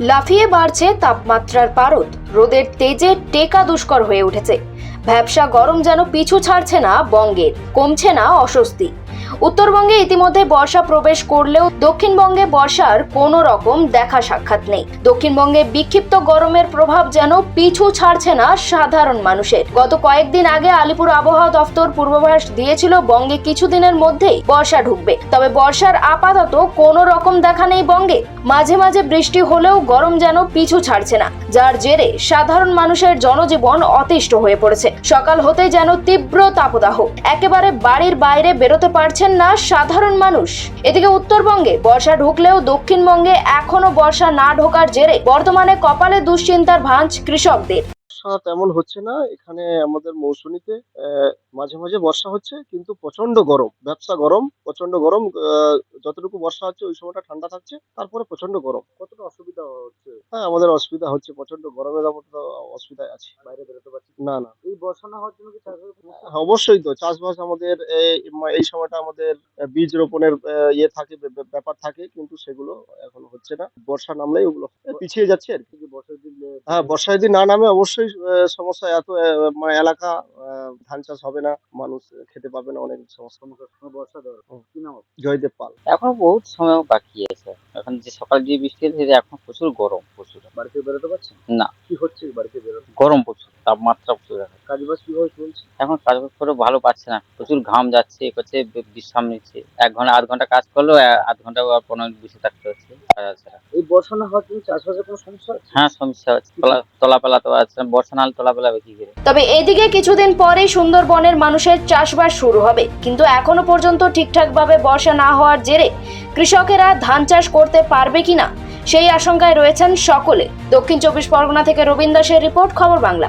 লাফিয়ে বাড়ছে তাপমাত্রার পারদ। রোদের তেজে টেকা দুষ্কর হয়ে উঠেছে। ভ্যাবসা গরম যেন পিছু ছাড়ছে না বঙ্গের, কমছে না অস্বস্তি। উত্তরবঙ্গে ইতিমধ্যে বর্ষা প্রবেশ করলেও দক্ষিণবঙ্গে বর্ষার কোনো রকম দেখা সাক্ষাৎ নেই। দক্ষিণবঙ্গে বিক্ষিপ্ত গরমের প্রভাব যেন পিছু ছাড়ছে না সাধারণ মানুষের। গত কয়েকদিন আগে আলিপুর আবহাওয়া দফতর পূর্বাভাস দিয়েছিল, বঙ্গে কিছুদিনের মধ্যেই বর্ষা ঢুকবে। তবে বর্ষার আপাতত কোনো রকম দেখা নেই বঙ্গে। মাঝে মাঝে বৃষ্টি হলেও গরম যেন পিছু ছাড়ছে না, যার জেরে সাধারণ মানুষের জনজীবন অতিষ্ঠ হয়ে পড়েছে। সকাল হতে যেন তীব্র তাপদাহ। একেবারে বাড়ির বাইরে বেরোতে পারছেন না সাধারণ মানুষ। এদিকে উত্তরবঙ্গে বর্ষা ঢুকলেও দক্ষিণবঙ্গে এখনও বর্ষা না ঢোকার জেরে বর্তমানে কপালে দুশ্চিন্তার ভাঁজ কৃষকদের। বর্ষা তেমন হচ্ছে না। এখানে আমাদের মৌসুমীতে মাঝে মাঝে বর্ষা হচ্ছে কিন্তু প্রচণ্ড গরম। ব্যবসা গরম প্রচণ্ড গরম যতটুকু বর্ষা হচ্ছে ওই সময়টা ঠান্ডা থাকছে তারপরে প্রচণ্ড গরম। কতটা অসুবিধা হচ্ছে? হ্যাঁ আমাদের অসুবিধা হচ্ছে প্রচণ্ড গরমের অসুবিধায় আছে। বাইরে বেরোতে পারছি না। না এই বর্ষা না হওয়ার জন্য কি? হ্যাঁ, অবশ্যই তো। চাষবাস আমাদের এই সময়টা আমাদের বীজ রোপণের ইয়ে থাকে ব্যাপার থাকে কিন্তু সেগুলো এখন হচ্ছে না। বর্ষা নামলেই ওগুলো পিছিয়ে যাচ্ছে আর কি এই যে বর্ষার দিলে হ্যাঁ বর্ষা যদি না নামে অবশ্যই সমস্যা এত মানে এলাকা ধান চাষ হবে না মানুষ খেতে পাবে না অনেক সমস্যা। বর্ষা দরকার কি নাম জয়দেব পাল। এখনও বহুত সময় বাকি আছে। এখন যে সকাল যে বৃষ্টি হয়েছে এখন প্রচুর গরম প্রচুর। বাড়িতে বেরোতে পারছেন? না। কি হচ্ছে বাড়িতে বেরোতে? গরম প্রচুর। তাপমাত্রা প্রচুর এখন। কাজ বাজ কীভাবে চলছে? এখন কাজ বাজ করে ভালো পাচ্ছে না। প্রচুর ঘাম যাচ্ছে এ করছে বিশ্রাম নিচ্ছে। এক ঘণ্টা আধ ঘণ্টা কাজ করলেও আ- আধ ঘণ্টা বা পনেরো বসে থাকতে হচ্ছে। কাজ আছে এই বর্ষা না হওয়ার জন্য চাষবাসের কোনো সমস্যা হচ্ছে হ্যাঁ সমস্যা হচ্ছে তলা তলা পেলা তো আছে বর্ষা নাহলে তলা পেলা বেশি করে। তবে এদিকে কিছুদিন পরেই সুন্দরবনের মানুষের চাষবাস শুরু হবে। কিন্তু এখনও পর্যন্ত ঠিকঠাকভাবে বর্ষা না হওয়ার জেরে কৃষকেরা ধান চাষ করতে পারবে কিনা সেই আশঙ্কায় রয়েছেন সকলে। দক্ষিণ চব্বিশ পরগনা থেকে রবীন্দ্র দাসের রিপোর্ট খবর বাংলা।